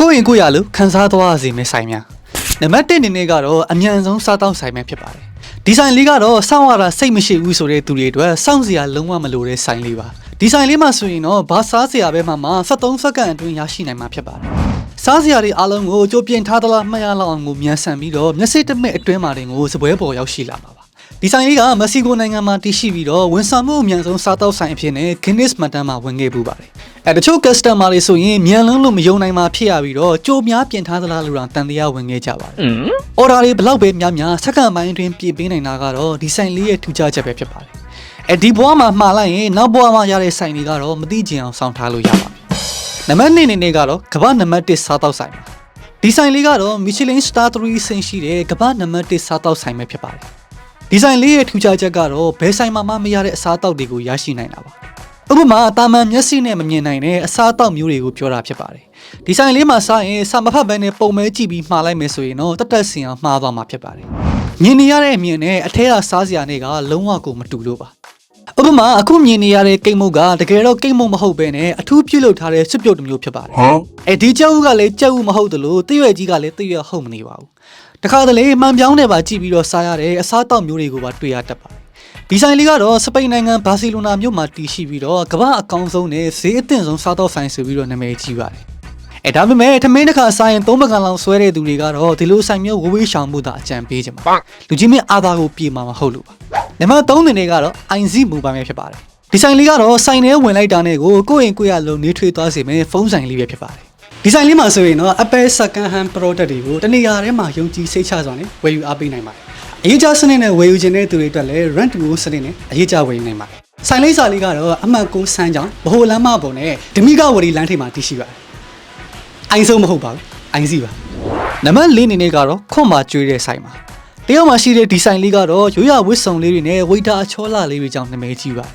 ကိုယ့်ရင်ကိုယ့်ရလို့ခန်းစားသွားရစီမယ့်ဆိုင်များနံပါတ်1အနေနဲ့ကတော့အမြန်ဆုံးစားတောက်ဆိုင်များဖြစ်ပါတယ်ဒီဆိုင်လေးကတော့စောင့်ရတာစိတ်မရှိဘူးဆိုတဲ့သူတွေအတွက်စောင့်စရာလုံးဝမလိုတဲ့ဆိုင်လေးပါဒီဆိုင်လေးမှာဆိုရင်တော့ဘာစားစရာပဲမှမ73စက္ကန့်အတွင်းရရှိနိုင်မှာဖြစ်ပါတယ်စားစရာတွေအားလုံးကိုကြိုပြင်ထားသလားမှတ်ရလောက်အောင်ကိုမြန်ဆန်ပြီးတော့မျက်စိတစ်မိတ်အတွင်းမှာတင်ကိုစပွဲပေါ်ရောက်ရှိလာမှာပါ ဒီဆိုင်လေးကမက္ကဆီကိုနိုင်ငံမှာတည်ရှိပြီးတော့ဝန်ဆောင်မှုအမြန်ဆုံးစားတောက်ဆိုင်အဖြစ်နဲ့ Guinness မှတ်တမ်းမှာဝင်ခဲ့ပူပါတယ်အဲတချို့ customer တွေဆိုရင်မြန်လုံးလို့မယုံနိုင်မှာဖြစ်ရပြီးတော့ကြိုများပြင်ထားသလားလို့တော့တန်တရားဝင်ခဲ့ကြပါတယ်။ order တွေဘလောက်ပဲများများစက္ကန့်ပိုင်းအတွင်းပြည်ပေးနိုင်တာကတော့ဒီဆိုင်လေးရဲ့ထူးခြားချက်ပဲဖြစ်ပါတယ်။အဲဒီဘွားမှာမှားလိုက်ရင်နောက်ဘွားမှာရတဲ့ဆိုင်တွေကတော့မသိကျင်အောင်စောင့်ထားလို့ရပါတယ်။နံပါတ်2အနေနဲ့ကတော့ကမ္ဘာနံပါတ်1စားတောက်ဆိုင်ပါ။ဒီဆိုင်လေးကတော့ Michelin Star 3ဆင့်ရှိတဲ့ကမ္ဘာနံပါတ်1စားတောက်ဆိုင်ပဲဖြစ်ပါတယ်။ ဒီဆိုင်လေးရဲ့ထူးခြားချက်ကတော့ဘယ်ဆိုင်မှာမှမရတဲ့အစားအသောက်တွေကိုရရှိနိုင်တာပါ။ဥပမာတာမန်မျက်စိနဲ့မမြင်နိုင်တဲ့အစားအသောက်မျိုးတွေကိုပြောတာဖြစ်ပါတယ်။ဒီဆိုင်လေးမှာစားရင်စာမဖတ်ဘဲနဲ့ပုံမဲကြည့်ပြီးမှားလိုက်မယ်ဆိုရင်တော့တက်တက်စင်အောင်မှားသွားမှာဖြစ်ပါတယ်။မြင်နေရတဲ့အမြင်နဲ့အထက်ကစားစရာတွေကလုံးဝကိုမတူလို့ပါ။ ဥပမာအခုမြင်နေရတဲ့ကိတ်မုတ်ကတကယ်တော့ကိတ်မုတ်မဟုတ်ဘဲနဲ့အထူးပြုတ်လုပ်ထားတဲ့စွပ်ပြုတ်တစ်မျိုးဖြစ်ပါတယ်။အဲဒီကြောက်ဥကလည်းကြောက်ဥမဟုတ်တယ်လို့တရွက်ကြီးကလည်းတရွက်ဟုတ်မနေပါဘူး။တခါတလေမှန်ပြောင်းနဲ့ပါကြည့်ပြီးတော့စားရတဲ့အစားအသောက်မျိုးတွေကိုပါတွေ့ရတတ်ပါတယ်။ဒီဆိုင်လေးကတော့စပိန်နိုင်ငံဘာစီလိုနာမြို့မှာတည်ရှိပြီးတော့ကမ္ဘာအကောင်းဆုံးနဲ့ဈေးအသင့်ဆုံးစားတော့ဆိုင်ဆိုပြီးတော့နာမည်ကြီးပါတယ်။အဲဒါပေမဲ့ထမင်းတစ်ခါစားရင်သုံးပကံလောက်ဆွဲတဲ့သူတွေကတော့ဒီလိုဆိုင်မျိုးဝေးဝေးရှောင်မှုသာအကြံပေးကြမှာ။လူကြီးမင်းအာသာကိုပြေမှာမဟုတ်လို့ပါ။ နံပါတ်3အနေနဲ့ကတော့ INC မူပိုင်ပဲဖြစ်ပါတယ်။ဒီဆိုင်လေးကတော့ဆိုင်ထဲဝင်လိုက်တာနဲ့ကိုကိုယ့်ရင်ကိုယ့်ရလုံးနေထွေးသွားစေမယ်ဖုန်းဆိုင်လေးပဲဖြစ်ပါတယ်။ဒီဆိုင်လေးမှာဆိုရင်တော့ Apple Second Hand Product တွေကိုတနေရာထဲမှာယုံကြည်စိတ်ချစွာနဲ့ဝယ်ယူအားပေးနိုင်ပါတယ်။အရေးကြစနစ်နဲ့ဝယ်ယူခြင်းတဲ့သူတွေအတွက်လည်း rent to go စနစ်နဲ့အရေးကြဝယ်ယူနိုင်ပါတယ်။ဆိုင်လေးစာလေးကတော့အမှတ်6ဆန်းကြောင်ဗဟိုလမ်းမပေါ်နဲ့ဓမိကဝရီလမ်းထိပ်မှာတည်ရှိပါတယ်။အိုင်ဆုံးမဟုတ်ပါဘူး။အိုင်စီပါ။နံပါတ်၄အနေနဲ့ကတော့ခွန်မာကျွေးတဲ့ဆိုင်ပါ။ တယောက်မှာရှိတဲ့ဒီဆိုင်လေးကတော့ရိုးရဝစ်စုံလေးတွေနဲ့ဝိတာအချောလာလေးတွေကြောင့်နာမည်ကြီးပါတယ်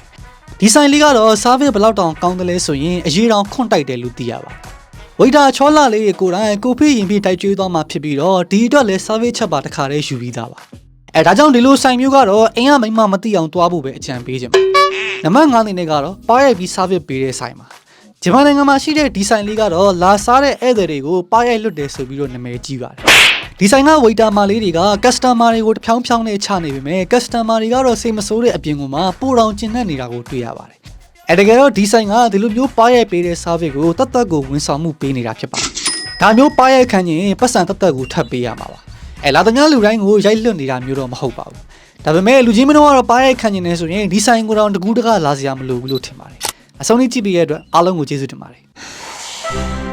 ။ဒီဆိုင်လေးကတော့ service ဘယ်လောက်တောင်ကောင်းတယ်လဲဆိုရင်အရေးတောင်ခွန့်တိုက်တယ်လို့သိရပါတယ်။ဝိတာချောလာလေးကိုယ်တိုင်ကိုဖေးရင်ပြတိုက်ကျွေးသွားမှာဖြစ်ပြီးတော့ဒီအတွက်လည်း service ချက်ပါတစ်ခါတည်းယူပြီးသားပါ။အဲဒါကြောင့်ဒီလိုဆိုင်မျိုးကတော့အင်းကမိမမသိအောင်တွားဖို့ပဲအကြံပေးခြင်းပါ။နံပါတ်5အနေနဲ့ကတော့ပါရိုက်ပြီး service ပေးတဲ့ဆိုင်ပါ။ဂျပန်နိုင်ငံမှာရှိတဲ့ဒီဆိုင်လေးကတော့လာစားတဲ့ဧည့်သည်တွေကိုပါရိုက်လွတ်တယ်ဆိုပြီးတော့နာမည်ကြီးပါတယ်။ ဒီဆိုင်ကဝေတာမာလေးတွေက customer တွေကိုတဖြောင်းဖြောင်းနဲ့ချနေပေမဲ့ customer တွေကတော့စိတ်မဆိုးတဲ့အပြင်ကမှပိုတောင်ကျဉ်နဲ့နေတာကိုတွေ့ရပါတယ်။အဲတကယ်တော့ဒီဆိုင်ကဒီလိုမျိုးပါရိုက်ပေးတဲ့ service ကိုတတ်တတ်ကိုဝန်ဆောင်မှုပေးနေတာဖြစ်ပါတယ်။ဒါမျိုးပါရိုက်ခံရင်ပတ်စံတတ်တတ်ကိုထပ်ပေးရမှာပါ။အဲလာသမျှလူတိုင်းကိုရိုက်လွတ်နေတာမျိုးတော့မဟုတ်ပါဘူး။ဒါပေမဲ့လူကြီးမင်းတို့ကတော့ပါရိုက်ခံနေနေဆိုရင်ဒီဆိုင်ကိုတော့တကူးတကလာစရာမလိုဘူးလို့ထင်ပါတယ်။အဆုံးလေးကြည့်ပေးရတဲ့အတွက်အားလုံးကိုကျေးဇူးတင်ပါတယ်။